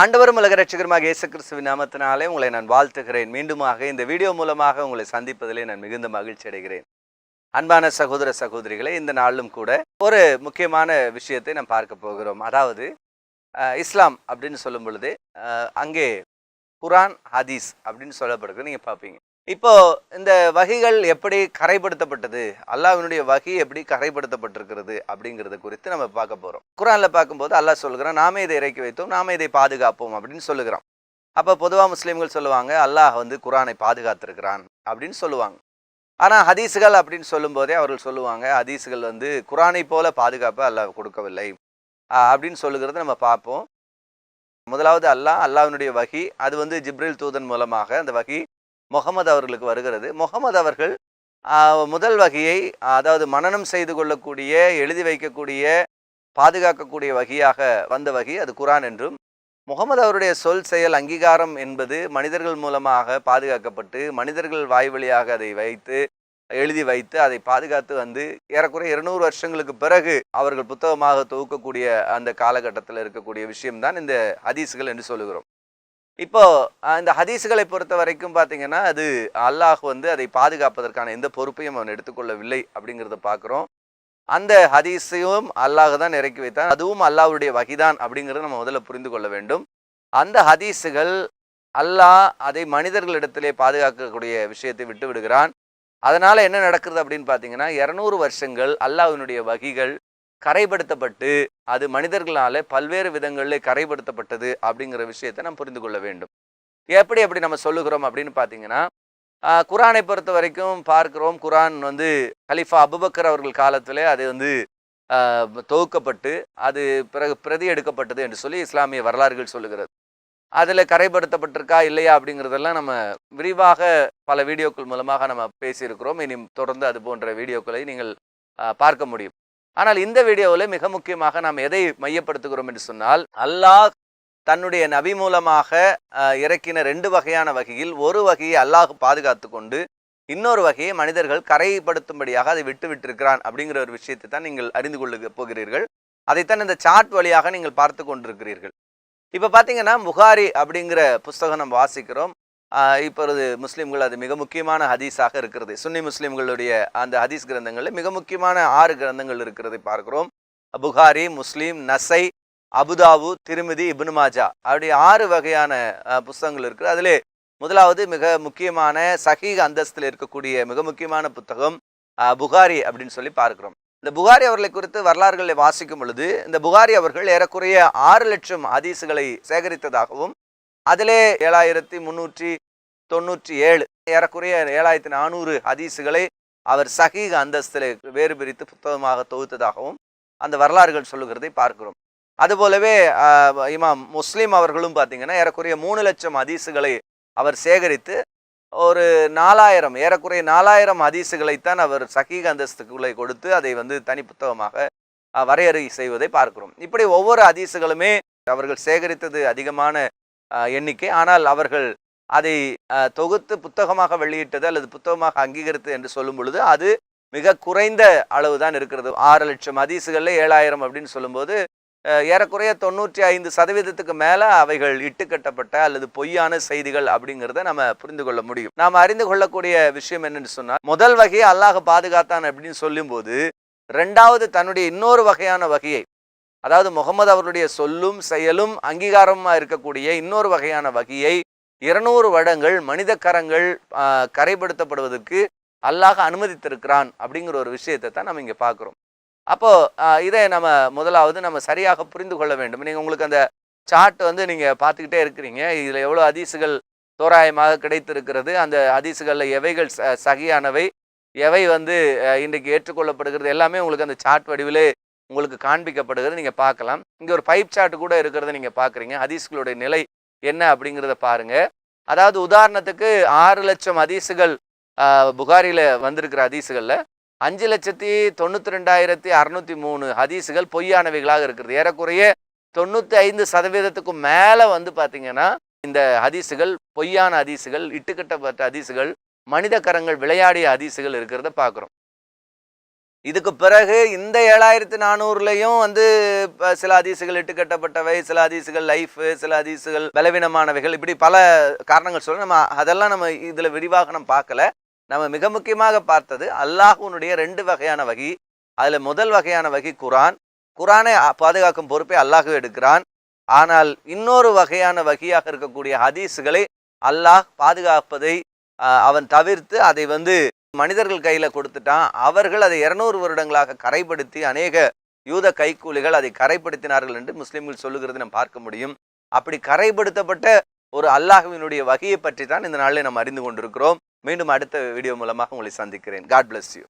ஆண்டவரும் உலக ரட்சகருமாக இயேசு கிறிஸ்துவின் நாமத்தினாலே உங்களை நான் வாழ்த்துகிறேன். மீண்டுமாக இந்த வீடியோ மூலமாக உங்களை சந்திப்பதிலே நான் மிகுந்த மகிழ்ச்சி அடைகிறேன். அன்பான சகோதர சகோதரிகளே இந்த நாளிலும் கூட ஒரு முக்கியமான விஷயத்தை நாம் பார்க்க போகிறோம். அதாவது இஸ்லாம் அப்படின்னு சொல்லும் பொழுது அங்கே குரான் ஹதீஸ் அப்படின்னு சொல்லப்படுகிறது. நீங்கள் பார்ப்பீங்க. இப்போ இந்த வகைகள் எப்படி கரைப்படுத்தப்பட்டது? அல்லாவினுடைய வகை எப்படி கரைப்படுத்தப்பட்டிருக்கிறது அப்படிங்கிறத குறித்து நம்ம பார்க்க போகிறோம் குரானில் பார்க்கும்போது அல்லாஹ் சொல்கிறான் நாமே இதை இறக்கி வைத்தோம் நாமே இதை பாதுகாப்போம் அப்படின்னு சொல்லுகிறோம் அப்போ பொதுவாக முஸ்லீம்கள் சொல்லுவாங்க அல்லாஹ் வந்து குரானை பாதுகாத்திருக்கிறான் அப்படின்னு சொல்லுவாங்க. ஆனால் ஹதீஸுகள் அப்படின்னு சொல்லும்போதே அவர்கள் சொல்லுவாங்க ஹதீஸுகள் வந்து குரானை போல பாதுகாப்பை அல்லாஹ் கொடுக்கவில்லை. அப்படின்னு சொல்லுகிறத நம்ம பார்ப்போம். முதலாவது அல்லாஹ் அல்லாஹ்வினுடைய வகி அது வந்து ஜிப்ரில் தூதன் மூலமாக அந்த வகி முகமது அவர்களுக்கு வருகிறது. முகமது அவர்கள் முதல் வகையை அதாவது மனனம் செய்து கொள்ளக்கூடிய எழுதி வைக்கக்கூடிய பாதுகாக்கக்கூடிய வகையாக வந்த வகை அது குரான் என்றும் முகமது அவருடைய சொல் செயல் அங்கீகாரம் என்பது மனிதர்கள் மூலமாக பாதுகாக்கப்பட்டு மனிதர்கள் வாய் வழியாக அதை வைத்து எழுதி வைத்து அதை பாதுகாத்து வந்து ஏறக்குறைய இருநூறு வருஷங்களுக்கு பிறகு அவர்கள் புத்தகமாக தொகுக்கக்கூடிய அந்த காலகட்டத்தில் இருக்கக்கூடிய விஷயம்தான் இந்த ஹதீஸ்கள் என்று சொல்லுகிறோம். இப்போ இந்த ஹதீஸுகளை பொறுத்த வரைக்கும் பார்த்தீங்கன்னா அது அல்லாஹ் வந்து அதை பாதுகாப்பதற்கான எந்த பொறுப்பையும் அவன் எடுத்துக்கொள்ளவில்லை அப்படிங்கிறத பார்க்குறோம் அந்த ஹதீஸையும் அல்லாஹ் தான் இறக்கி வைத்தான். அதுவும் அல்லாஹுடைய வகிதான் அப்படிங்கிறத நம்ம முதல்ல புரிந்து கொள்ள வேண்டும். அந்த ஹதீஸுகள் அல்லாஹ் அதை மனிதர்களிடத்திலே பாதுகாக்கக்கூடிய விஷயத்தை விட்டு விடுகிறான். அதனால் என்ன நடக்கிறது அப்படின்னு பார்த்தீங்கன்னா இரநூறு வருஷங்கள் அல்லாஹ்வினுடைய வகிகள் கரைப்படுத்தப்பட்டு அது மனிதர்களால் பல்வேறு விதங்களில் கரைப்படுத்தப்பட்டது அப்படிங்கிற விஷயத்தை நாம் புரிந்து கொள்ள வேண்டும். எப்படி எப்படி நம்ம சொல்லுகிறோம் அப்படின்னு பார்த்தீங்கன்னா குரானை பொறுத்த வரைக்கும் பார்க்கிறோம். குரான் வந்து கலிஃபா அபுபக்கர் அவர்கள் காலத்திலே அது வந்து தொகுக்கப்பட்டு அது பிறகு பிரதி எடுக்கப்பட்டது என்று சொல்லி இஸ்லாமிய வரலாறுகள் சொல்லுகிறது. அதில் கரைப்படுத்தப்பட்டிருக்கா இல்லையா அப்படிங்கிறதெல்லாம் நம்ம விரிவாக பல வீடியோக்கள் மூலமாக நம்ம பேசியிருக்கிறோம். இனி தொடர்ந்து அது போன்ற வீடியோக்களை நீங்கள் பார்க்க முடியும். ஆனால் இந்த வீடியோவில் மிக முக்கியமாக நாம் எதை மையப்படுத்துகிறோம் என்று சொன்னால் அல்லாஹ் தன்னுடைய நபி மூலமாக இறக்கின ரெண்டு வகையான வகையில் ஒரு வகையை அல்லாஹ் பாதுகாத்து கொண்டு இன்னொரு வகையை மனிதர்கள் கரைப்படுத்தும்படியாக அதை விட்டு விட்டிருக்கிறான் அப்படிங்கிற ஒரு விஷயத்தை தான் நீங்கள் அறிந்து கொள்ள போகிறீர்கள். அதைத்தான் இந்த சாட் வழியாக நீங்கள் பார்த்து கொண்டிருக்கிறீர்கள். இப்போ பார்த்தீங்கன்னா புகாரி அப்படிங்கிற புஸ்தகம் நம்ம வாசிக்கிறோம். இப்பொழுது முஸ்லீம்கள் அது மிக முக்கியமான ஹதீஸாக இருக்கிறது. சுன்னி முஸ்லீம்களுடைய அந்த ஹதீஸ் கிரந்தங்களில் மிக முக்கியமான ஆறு கிரந்தங்கள் இருக்கிறதை பார்க்கிறோம். புகாரி முஸ்லீம் நசை அபுதாபு திருமிதி இபுனுமாஜா அப்படி ஆறு வகையான புஸ்தகங்கள் இருக்குது. அதிலே முதலாவது மிக முக்கியமான சஹீக அந்தஸ்தில் இருக்கக்கூடிய மிக முக்கியமான புத்தகம் புகாரி அப்படின்னு சொல்லி பார்க்கிறோம். இந்த புகாரி அவர்களை குறித்து வரலாறுகளை வாசிக்கும் பொழுது இந்த புகாரி அவர்கள் ஏறக்குறைய ஆறு லட்சம் ஹதீஸுகளை சேகரித்ததாகவும் அதிலே ஏழாயிரத்தி முன்னூற்றி தொண்ணூற்றி ஏழு ஏறக்குறைய ஏழாயிரத்தி நானூறு ஹதீஸுகளை அவர் சகீக அந்தஸ்தில் வேறு பிரித்து புத்தகமாக தொகுத்ததாகவும் அந்த வரலாறுகள் சொல்லுகிறதை பார்க்கிறோம். அதுபோலவே இமாம் முஸ்லீம் அவர்களும் பார்த்தீங்கன்னா ஏறக்குறைய மூணு லட்சம் ஹதீஸுகளை அவர் சேகரித்து ஒரு நாலாயிரம் ஏறக்குறைய நாலாயிரம் ஹதீஸுகளைத்தான் அவர் சகீக அந்தஸ்துக்குள்ளே கொடுத்து அதை வந்து தனி புத்தகமாக வரையறை செய்வதை பார்க்கிறோம். இப்படி ஒவ்வொரு ஹதீஸுகளுமே அவர்கள் சேகரித்தது அதிகமான எண்ணிக்கை. ஆனால் அவர்கள் அதை தொகுத்து புத்தகமாக வெளியிட்டது அல்லது புத்தகமாக அங்கீகரித்து என்று சொல்லும் பொழுது அது மிக குறைந்த அளவு தான் இருக்கிறது. ஆறு லட்சம் அதிசுகளில் ஏழாயிரம் அப்படின்னு சொல்லும்போது ஏறக்குறைய தொண்ணூற்றி ஐந்து சதவீதத்துக்கு மேலே அவைகள் இட்டுக்கட்டப்பட்ட அல்லது பொய்யான செய்திகள் அப்படிங்கிறத நம்ம புரிந்து கொள்ள முடியும். நாம் அறிந்து கொள்ளக்கூடிய விஷயம் என்னன்னு சொன்னால் முதல் வகையை அல்லாஹ் பாதுகாத்தான் அப்படின்னு சொல்லும்போது ரெண்டாவது தன்னுடைய இன்னொரு வகையான வகையை அதாவது முகமது அவருடைய சொல்லும் செயலும் அங்கீகாரமாக இருக்கக்கூடிய இன்னொரு வகையான வகையை இருநூறு வருடங்கள் மனித கரங்கள் கரைப்படுத்தப்படுவதற்கு அல்லாஹ் அனுமதித்திருக்கிறான் அப்படிங்கிற ஒரு விஷயத்தை தான் நம்ம இங்கே பார்க்குறோம். அப்போது இதை நம்ம முதலாவது நம்ம சரியாக புரிந்து கொள்ள வேண்டும். நீங்கள் உங்களுக்கு அந்த சார்ட் வந்து நீங்கள் பார்த்துக்கிட்டே இருக்கிறீங்க. இதில் எவ்வளோ அதிசுகள் தோராயமாக கிடைத்திருக்கிறது அந்த அதிசுகளில் எவைகள் ச சகியானவை எவை வந்து இன்றைக்கு ஏற்றுக்கொள்ளப்படுகிறது எல்லாமே உங்களுக்கு அந்த சார்ட் வடிவிலே உங்களுக்கு காண்பிக்கப்படுகிறது நீங்கள் பார்க்கலாம். இங்கே ஒரு பைப் சார்ட் கூட இருக்கிறத நீங்கள் பார்க்குறீங்க. ஹதீஸ்களுடைய நிலை என்ன அப்படிங்கிறத பாருங்க. அதாவது உதாரணத்துக்கு ஆறு லட்சம் ஹதீஸுகள் புகாரியில் வந்திருக்கிற ஹதீஸுகளில் அஞ்சு லட்சத்தி தொண்ணூற்றி ரெண்டாயிரத்தி அறநூற்றி மூணு ஹதீஸுகள் பொய்யானவைகளாக இருக்கிறது. ஏறக்குறைய தொண்ணூற்றி ஐந்து சதவீதத்துக்கும் மேலே வந்து பார்த்தீங்கன்னா இந்த ஹதீஸுகள் பொய்யான ஹதீஸுகள் இட்டுக்கட்டப்பட்ட ஹதீஸுகள் மனித கரங்கள் விளையாடிய ஹதீஸுகள் இருக்கிறத பார்க்குறோம் இதுக்கு பிறகு இந்த ஏழாயிரத்தி நானூறுலையும் வந்து சில அதிசுகள் இட்டுக்கட்டப்பட்டவை சில அதிசுகள் லைஃப் சில அதிசுகள் பலவீனமானவைகள் இப்படி பல காரணங்கள் சொல்ல நம்ம அதெல்லாம் நம்ம இதில் விரிவாக நம்ம பார்க்கல. நம்ம மிக முக்கியமாக பார்த்தது அல்லாஹுனுடைய ரெண்டு வகையான வகி. அதில் முதல் வகையான வகி குரான் குரானை பாதுகாக்கும் பொறுப்பை அல்லாஹு எடுக்கிறான். ஆனால் இன்னொரு வகையான வகையாக இருக்கக்கூடிய ஹதீஸுகளை அல்லாஹ் பாதுகாப்பதை அவன் தவிர்த்து அதை வந்து மனிதர்கள் கையில் கொடுத்துட்டான். அவர்கள் அதை இருநூறு வருடங்களாக கரைப்படுத்தி அநேக யூத கைக்கூலிகள் அதை கரைப்படுத்தினார்கள் என்று முஸ்லீம்கள் சொல்லுகிறது நம்ம பார்க்க முடியும். அப்படி கரைப்படுத்தப்பட்ட ஒரு அல்லாஹுவினுடைய வகையை பற்றி தான் இந்த நாளில் நாம் அறிந்து கொண்டிருக்கிறோம். மீண்டும் அடுத்த வீடியோ மூலமாக உங்களை சந்திக்கிறேன். God bless you